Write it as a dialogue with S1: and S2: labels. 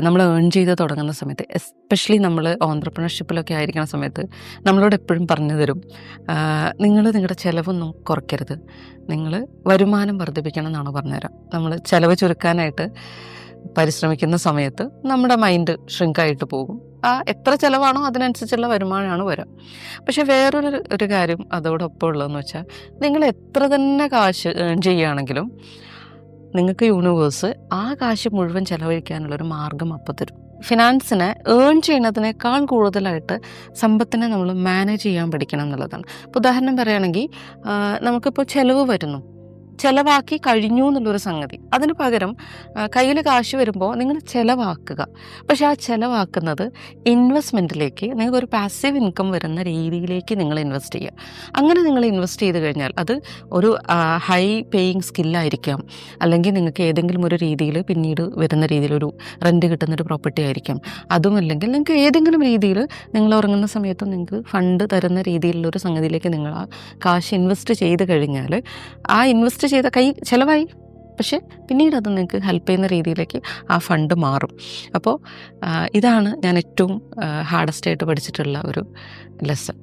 S1: നമ്മൾ ഏൺ ചെയ്ത് തുടങ്ങുന്ന സമയത്ത് എസ്പെഷ്യലി നമ്മൾ ഓൺട്രപ്രണർഷിപ്പിലൊക്കെ ആയിരിക്കുന്ന സമയത്ത് നമ്മളോട് എപ്പോഴും പറഞ്ഞു തരും നിങ്ങൾ നിങ്ങളുടെ ചിലവൊന്നും കുറയ്ക്കരുത്. നിങ്ങൾ വരുമാനം വർദ്ധിപ്പിക്കണം എന്നാണ് പറഞ്ഞുതരാം നമ്മൾ ചിലവ് ചുരുക്കാനായിട്ട് പരിശ്രമിക്കുന്ന സമയത്ത് നമ്മുടെ മൈൻഡ് ഷ്രിങ്കായിട്ട് പോകും. ആ എത്ര ചിലവാണോ അതിനനുസരിച്ചുള്ള വരുമാനമാണ് വരാം. പക്ഷെ വേറൊരു ഒരു കാര്യം അതോടൊപ്പം ഉള്ളതെന്ന് വെച്ചാൽ നിങ്ങൾ എത്ര തന്നെ കാശ് ഏൺ ചെയ്യുകയാണെങ്കിലും നിങ്ങൾക്ക് യൂണിവേഴ്സ് ആ കാശ് മുഴുവൻ ചെലവഴിക്കാനുള്ളൊരു മാർഗം അപ്പം തരും. ഫിനാൻസിനെ ഏൺ ചെയ്യുന്നതിനേക്കാൾ കൂടുതലായിട്ട് സമ്പത്തിനെ നമ്മൾ മാനേജ് ചെയ്യാൻ പഠിക്കണം എന്നുള്ളതാണ്. ഇപ്പോൾ ഉദാഹരണം പറയുകയാണെങ്കിൽ നമുക്കിപ്പോൾ ചിലവ് വരുന്നു. ചിലവാക്കി കഴിഞ്ഞു എന്നുള്ളൊരു സംഗതി. അതിന് പകരം കയ്യിൽ കാശ് വരുമ്പോൾ നിങ്ങൾ ചിലവാക്കുക. പക്ഷെ ആ ചിലവാക്കുന്നത് ഇൻവെസ്റ്റ്മെന്റിലേക്ക് നിങ്ങൾക്ക് ഒരു പാസീവ് ഇൻകം വരുന്ന രീതിയിലേക്ക് നിങ്ങൾ ഇൻവെസ്റ്റ് ചെയ്യുക. അങ്ങനെ നിങ്ങൾ ഇൻവെസ്റ്റ് ചെയ്ത് കഴിഞ്ഞാൽ അത് ഒരു ഹൈ പേയിങ് സ്കില്ലായിരിക്കാം അല്ലെങ്കിൽ നിങ്ങൾക്ക് ഏതെങ്കിലും ഒരു രീതിയിൽ പിന്നീട് വരുന്ന രീതിയിലൊരു റെന്റ് കിട്ടുന്നൊരു പ്രോപ്പർട്ടി ആയിരിക്കാം. അതും അല്ലെങ്കിൽ നിങ്ങൾക്ക് ഏതെങ്കിലും രീതിയിൽ നിങ്ങൾ ഉറങ്ങുന്ന സമയത്ത് നിങ്ങൾക്ക് ഫണ്ട് തരുന്ന രീതിയിലുള്ള ഒരു സംഗതിയിലേക്ക് നിങ്ങൾ ആ കാശ് ഇൻവെസ്റ്റ് ചെയ്ത് കഴിഞ്ഞാൽ ആ ഇൻവെസ്റ്റ് ചെയ്ത കൈ ചിലവായി. പക്ഷേ പിന്നീട് അത് നിങ്ങൾക്ക് ഹെൽപ്പ് ചെയ്യുന്ന രീതിയിലേക്ക് ആ ഫണ്ട് മാറും. അപ്പോൾ ഇതാണ് ഞാൻ ഏറ്റവും ഹാർഡസ്റ്റ് ആയിട്ട് പഠിച്ചിട്ടുള്ള ഒരു ലെസൺ